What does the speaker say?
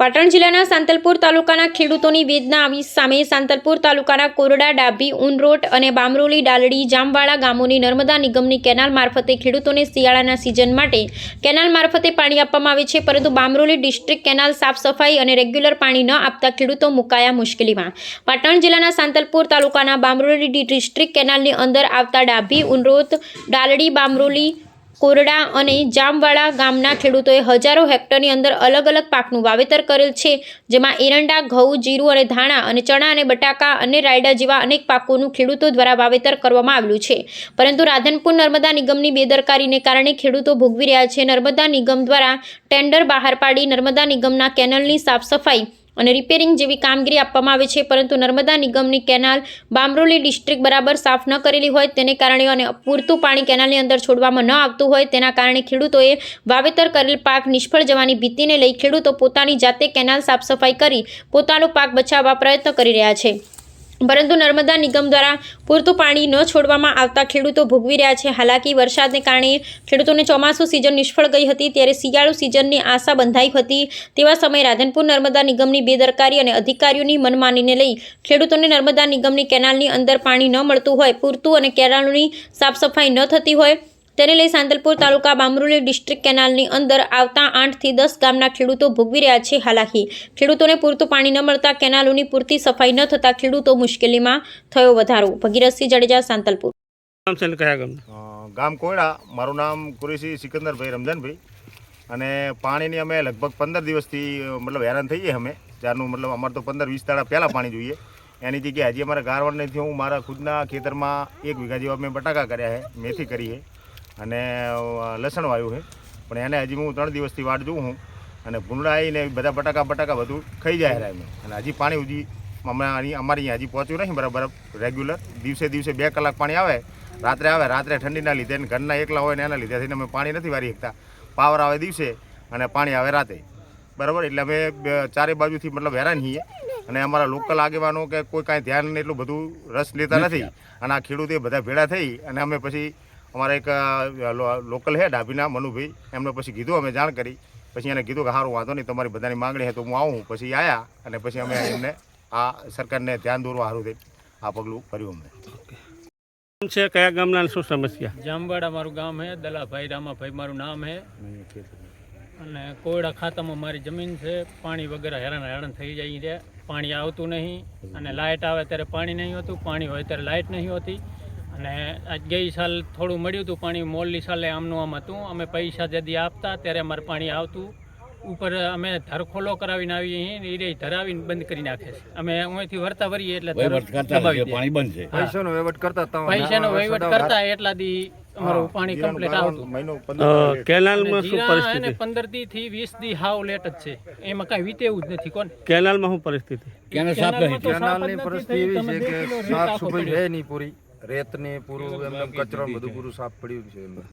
પાટણ જિલ્લાના સાંતલપુર તાલુકાના ખેડૂતોની વેદના આવી સામે સાંતલપુર તાલુકાના કોરડા, ડાભી, ઉનરોટ અને બામરોલી, ડાલડી જામવાળા ગામોની નર્મદા નિગમની કેનાલ મારફતે ખેડૂતોને શિયાળાના સિઝન માટે કેનાલ મારફતે પાણી આપવામાં આવે છે, પરંતુ બામરોલી ડિસ્ટ્રિક્ટ કેનાલ સાફ સફાઈ અને રેગ્યુલર પાણી ન આપતા ખેડૂતો મુકાયા મુશ્કેલીમાં. પાટણ જિલ્લાના સાંતલપુર તાલુકાના બામરોલી ડિસ્ટ્રિક્ટ કેનાલની અંદર આવતા ડાભી ઉનરોત ડાલડી, બામરોલી કોરડા અને જામવાળા ગામના ખેડૂતોએ હજારો હેક્ટરની અંદર અલગ અલગ પાકનું વાવેતર કરેલ છે, જેમાં એરંડા, ઘઉં, જીરું અને ધાણા અને ચણા અને બટાકા અને રાયડા જેવા અનેક પાકોનું ખેડૂતો દ્વારા વાવેતર કરવામાં આવેલું છે. પરંતુ રાધનપુર નર્મદા નિગમની બેદરકારીને કારણે ખેડૂતો ભોગવી રહ્યા છે. નર્મદા નિગમ દ્વારા ટેન્ડર બહાર પાડી નર્મદા નિગમના કેનલની સાફ સફાઈ અને રિપેરિંગ જેવી કામગીરી આપવામાં આવે છે, પરંતુ નર્મદા નિગમની કેનાલ બામરોલી ડિસ્ટ્રિક્ટ બરાબર સાફ ન કરેલી હોય તેને કારણે અને પૂરતું પાણી કેનાલની અંદર છોડવામાં ન આવતું હોય તેના કારણે ખેડૂતોએ વાવેતર કરેલ પાક નિષ્ફળ જવાની ભીતિને લઈ ખેડૂતો પોતાની જાતે કેનાલ સાફ સફાઈ કરી પોતાનો પાક બચાવવા પ્રયત્ન કરી રહ્યા છે. પરંતુ નર્મદા નિગમ દ્વારા પૂરતું પાણી ન છોડવામાં આવતા ખેડૂતો ભોગવી રહ્યા છે. હાલાકી, વરસાદને કારણે ખેડૂતોને ચોમાસું સિઝન નિષ્ફળ ગઈ હતી, ત્યારે શિયાળુ સિઝનની આશા બંધાઈ હતી. તેવા સમયે રાધનપુર નર્મદા નિગમની બેદરકારી અને અધિકારીઓની મનમાનીને લઈ ખેડૂતોને નર્મદા નિગમની કેનાલની અંદર પાણી ન મળતું હોય, પૂરતું અને કેનાલની સાફ સફાઈ ન થતી હોય તેને લઈ સાંતલપુર તાલુકા બામરોલી ડિસ્ટ્રિક્ટ કેનાલની અંદર આવતા આઠથી દસ ગામના ખેડૂતો ભોગવી રહ્યા છે હાલાકી. ખેડૂતોને પૂરતું પાણી ન મળતા કેનાલોની પૂરતી સફાઈ ન થતાં ખેડૂતો મુશ્કેલીમાં થયો વધારો. ભગીરથસિંહ જાડેજા સાંતલપુર. ગામ કોયડા. મારું નામ કુરેશી સિકંદરભાઈ રમજાનભાઈ. અને પાણીની અમે લગભગ પંદર દિવસથી મતલબ હેરાન થઈએ અમે. ત્યારનું મતલબ અમારે તો પંદર વીસ દાડા પહેલાં પાણી જોઈએ. એની જગ્યાએ હજી અમારે ગારવણ નથી હું મારા ખુદના ખેતરમાં એક વીઘા જેવા મેં બટાકા કર્યા છે મેથી કરી છે અને લસણ વાવ્યું છે. પણ એને હજી હું ત્રણ દિવસથી વાટ જોઉં હું અને ભૂંડા આવીને બધા બટાકા બટાકા બધું ખાઈ જાય એમ અને હજી પાણી ઉજી હમણાં અમારે અહીંયા હજી પહોંચ્યું નહીં બરાબર રેગ્યુલર. દિવસે દિવસે બે કલાક પાણી આવે રાત્રે આવે રાત્રે ઠંડીના લીધે અને ઘરના એકલા હોય ને એના લીધે થઈને અમે પાણી નથી વારી શકતા. પાવર આવે દિવસે અને પાણી આવે રાતે. બરાબર? એટલે અમે ચારે બાજુથી મતલબ હેરાન છીએ. અને અમારા લોકલ આગેવાનો કે કોઈ કાંઈ ધ્યાન એટલું બધું રસ લેતા નથી. અને આ ખેડૂતો બધા ભેળા થઈ અને અમે પછી અમારા એક લોકલ હે ડાભીના મનુભાઈ. એમને પછી કીધું અમે જાણ કરી. પછી એને કીધું કે સારું વાંધો નહીં તમારી બધાની માંગણી હે તો હું આવું. પછી આવ્યા અને પછી અમે એમને આ સરકારને ધ્યાન દોરવા સારું થઈ આ પગલું કર્યું અમને. છે કયા ગામના શું સમસ્યા? જામવાડા મારું ગામ હે દલાભાઈ રામાભાઈ મારું નામ હે. અને કોયડા ખાતામાં મારી જમીન છે પાણી વગેરે હેરાન હેરાન થઈ જાય છે. પાણી આવતું નહીં અને લાઇટ આવે ત્યારે પાણી નહીં હોતું પાણી હોય ત્યારે લાઇટ નહીં હોતી. અને આજ ગઈ સાલ થોડું મળ્યું હતું પાણી મોલની સાલે આમનું આમ હતું. અમે પૈસા જદી આપતા ત્યારે અમારે પાણી આવતું. ઉપર અમે ધરખોલો કરાવીને આવીએ એ રે ધરાવીને બંધ કરી નાખે છે. અમે અહીંથી વરતા વરીએ એટલે. પાણી બંધ છે. પૈસાનો વહીવટ કરતા પૈસાનો વહીવટ કરતા એટલા દી અમારું પાણી કમ્પ્લીટ આવતું. મહિનો કેનાલમાં શું પરિસ્થિતિ? પંદર દી થી વીસ દી હાવ લેટ જ છે. એમાં કાંઈ વીતેવું જ નથી કોણ? કેનાલમાં શું પરિસ્થિતિ? કેનાલ સાફ નહીં કેનાલની પરિસ્થિતિ એવી છે કે સાફ આખો રહે નહીં પૂરી. રેતની પૂરું એમ કચરો બધું પૂરું સાફ પડ્યું છે એમાં